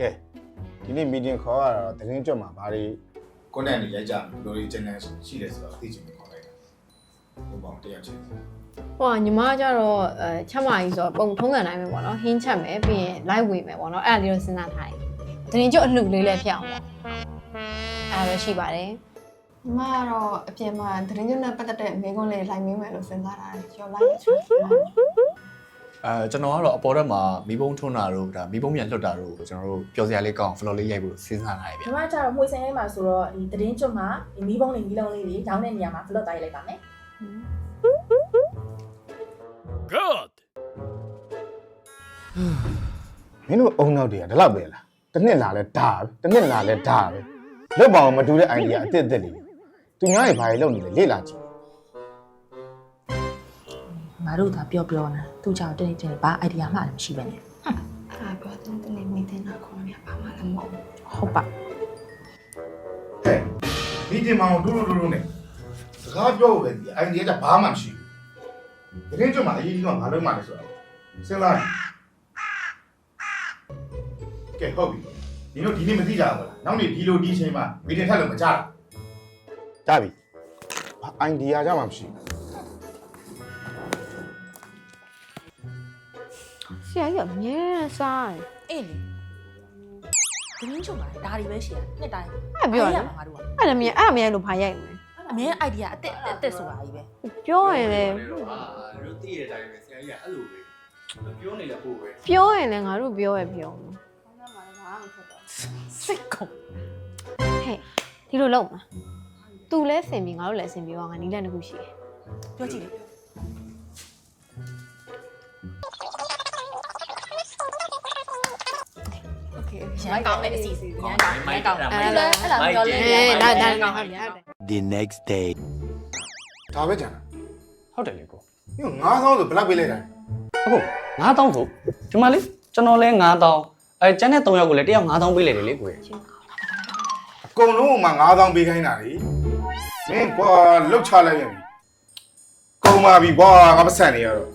ကဲဒီနေ့ meeting ခေါ်ရတော့သတင်းကြွမှာဘာတွေကွန်တန့်တွေရိုက်ကြမယ်ဘယ်လိုတွေ channel ရှိတယ်ဆိုတော့သိချင်တယ်ခေါ်လိုက်တာဟိုပေါ့တရားချင်းဟိုကညီမကျတော့အဲချက်မကြီးဆိုတော့ပုံထုံးစံတိုင်းပဲပေါ့နော်ဟင်းချက်မယ်ပြီးရင် live ဝင်မယ်ပေါ့နော်အဲ့ဒါလေးတော့စဉ်းစားထားတယ်တရင်ကျုပ်အလှလေးလည်းဖြစ်အောင်ပေါ့အဲ့ဒါပဲရှိပါတယ်ညီမကတော့အပြင်မှာသတင်းကျွန်းနဲ့ပတ်သက်တဲ့မိကုန်းလေးလိုက်မင်းမယ်လို့စဉ်းစားတာတယ်ကျော်လိုက်ရချင်တယ် အဲကျွန်တော်ကတော့အပေါ်တက်မှာမီးပုံးထွန်းတာတို့ဒါမီးပုံးပြန်လွှတ်တာတို့ကိုကျွန်တော်တို့ပျော်စရာလေးကောင်း flow လေးရိုက်ဖို့စဉ်းစားထားရဗျညီမကျတော့မှွေစင်ထဲမှာဆိုတော့ဒီတရင်ကျွတ်မှာဒီမီးပုံးလေးမီးလုံးလေးတွေရောင်းတဲ့နေရာမှာ vlog တိုင်းလိုက်ပါမယ် Good. မင်းတို့အုံနောက်တွေကဒီလောက်ပဲလားတစ်နှစ်လာလဲဒါပဲတစ်နှစ်လာလဲဒါပဲလောက်ပါအောင်မတူတဲ့ idea အစ်စ်အစ်စ်လေးသူများတွေဘာတွေလုပ်နေလဲလေ့လာကြည့်ငါ တို့သာပြောပြောနေသူကြောင့်တင်းတင်းဘာ idea မှလည်းမရှိပဲနဲ့အဲ့ဒါပြောတဲ့တနေ့မင်းတင်တာခေါ်နေပါမှလည်းမဟုတ်ဘူးဟုတ်ပါဟဲ့ meeting မှာဒူးဒူးဒူးဒူးနဲ့စကားပြောဖို့ပဲဒီ idea ကဘာမှမရှိဘူးသတင်းကြွမှာအရေးကြီးကငါလုံးမှလည်းဆိုတော့စဉ်းစားရင်ကဲဟုတ်ပြီဒီတို့ဒီနေ့မသိကြဘူးလားနောက်နေ့ဒီလိုဒီချိန်မှာ meeting ထက်လို့မကြတာကြပြီဘာ idea ကြမှာမရှိဘူး ရာကြီးကအမြဲတမ်းစားတယ်အေးလေတရင်ကျွတ်မှာဒါတွေပဲရှိရနှစ်တိုင်းအဲ့ပြောရရတယ်မှာငါတို့ကအဲ့ဒါမြဲအဲ့အမြဲလို့ဖာရိုက်မယ်အမြဲ idea အတက်အတက်ဆိုတာကြီးပဲပြောရင်လည်းတို့သိတဲ့အတိုင်းပဲဆရာကြီးကအဲ့လိုပဲပြောနေလဲပို့ပဲပြောရင်လည်းငါတို့ပြောရပြောမှာစိတ်ကုန်ဟဲ့ဒီလိုလုပ်မှာ तू လဲဆင်ပြီးငါတို့လည်းဆင်ပြီးတော့ငါနီးလန်းတစ်ခုရှိတယ်ပြောကြည့်လေ ရန်ကောင်းတဲ့အစီအစဉ်ရန်ကောင်းရန်ကောင်းအဲ့အဲ့ဒါဒါအဲ့ဒါပြောလေအေးဒါဒါဒါဟုတ်တယ်ဟုတ်တယ် The next day. ဒါပဲကြံတာဟုတ်တယ်လေကိုည9000ဆိုဘလောက်ပေးလိုက်တာအခု9000ဆိုဒီမှာလေကျွန်တော်လဲ9000အဲကျန်တဲ့3ယောက်ကိုလည်းတစ်ယောက်9000ပေးလိုက်တယ်လေကိုရဲ့အကုန်လုံးကမှ9000ပေးခိုင်းတာလေမင်းကွာလှုပ်ချလိုက်ရင်ကုန်ပါပြီကွာငါပတ်စံနေရတော့